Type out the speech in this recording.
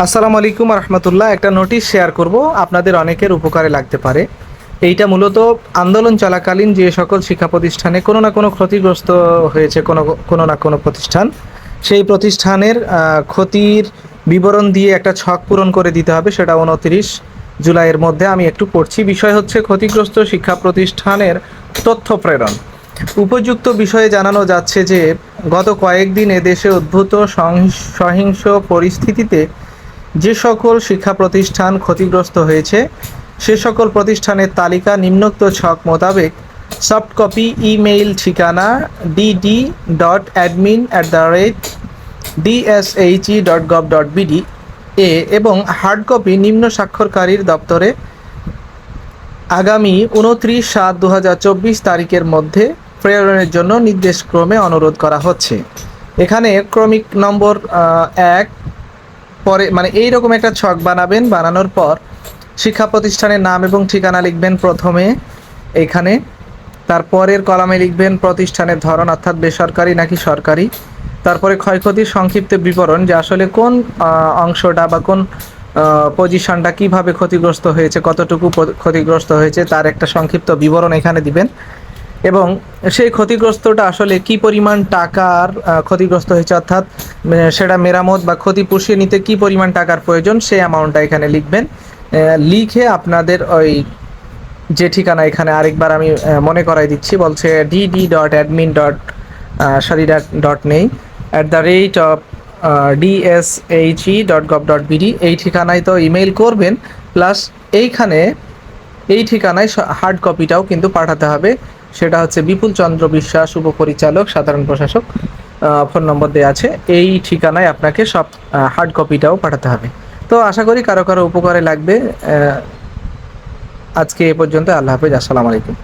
আসসালামু আলাইকুম রহমতুল্লাহ একটা নোটিশ শেয়ার করব। আপনাদের অনেকের উপকারে লাগতে পারে। এইটা মূলত আন্দোলন চলাকালীন যে সকল শিক্ষা প্রতিষ্ঠানে কোনো না কোনো ক্ষতিগ্রস্ত হয়েছে, কোনো কোনো না কোনো প্রতিষ্ঠান, সেই প্রতিষ্ঠানের ক্ষতির বিবরণ দিয়ে একটা ছক পূরণ করে দিতে হবে। সেটা উনত্রিশ জুলাইয়ের মধ্যে আমি একটু পড়ছি। বিষয় হচ্ছে ক্ষতিগ্রস্ত শিক্ষা প্রতিষ্ঠানের তথ্য প্রেরণ। উপযুক্ত বিষয়ে জানানো যাচ্ছে যে, গত কয়েকদিন এদেশে উদ্ভূত সহিংস- সহিংস পরিস্থিতিতে যে সকল শিক্ষা প্রতিষ্ঠান ক্ষতিগ্রস্ত হয়েছে, সে সকল প্রতিষ্ঠানের তালিকা নিম্নোক্ত ছক মোতাবেক সফট কপি ইমেইল ঠিকানা DD dot admin at the rate DSHE dot gov dot BD এ এবং হার্ড কপি নিম্ন স্বাক্ষরকারীর দপ্তরে আগামী উনত্রিশ সাত দু হাজার তারিখের মধ্যে প্রেরণের জন্য নির্দেশক্রমে অনুরোধ করা হচ্ছে। এখানে ক্রমিক নম্বর এক পরে মানে এই রকম একটা ছক বানাবেন, বানানোর পর শিক্ষা প্রতিষ্ঠানের নাম এবং ঠিকানা লিখবেন প্রথমে এখানে। তারপরের কলামে লিখবেন প্রতিষ্ঠানের ধরন, অর্থাৎ বেসরকারি নাকি সরকারি। তারপরে ক্ষয়ক্ষতির সংক্ষিপ্ত বিবরণ, যে আসলে কোন অংশটা বা কোন পজিশনটা কীভাবে ক্ষতিগ্রস্ত হয়েছে, কতটুকু ক্ষতিগ্রস্ত হয়েছে, তার একটা সংক্ষিপ্ত বিবরণ এখানে দিবেন। এবং সেই ক্ষতিগ্রস্তটা আসলে কি পরিমাণ টাকার ক্ষতিগ্রস্ত হয়েছে অর্থাৎ সেটা মেরামত বা ক্ষতি পুষিয়ে নিতে কি পরিমাণ টাকার প্রয়োজন সেই অ্যামাউন্টটা এখানে লিখবেন। লিখে আপনাদের ওই যে ঠিকানা এখানে আরেকবার আমি মনে করাই দিচ্ছি, বলছে DD dot admin dot sorry dot নেই at the rate of DSHE dot gov dot BD এই ঠিকানায় তো ইমেল করবেন প্লাস এইখানে, এই ঠিকানায় হার্ড কপিটাও কিন্তু পাঠাতে হবে। সেটা হচ্ছে বিপুল চন্দ্র বিশ্বাস উপপরিচালক, সাধারণ প্রশাসক ফোন নম্বর দেওয়া আছে। এই ঠিকানায় আপনাকে সব হার্ড কপিটাও পাঠাতে হবে। তো আশা করি কারও কারও উপকারে লাগবে। আজকে এ পর্যন্ত আল্লাহ হাফেজ। আসসালামু আলাইকুম।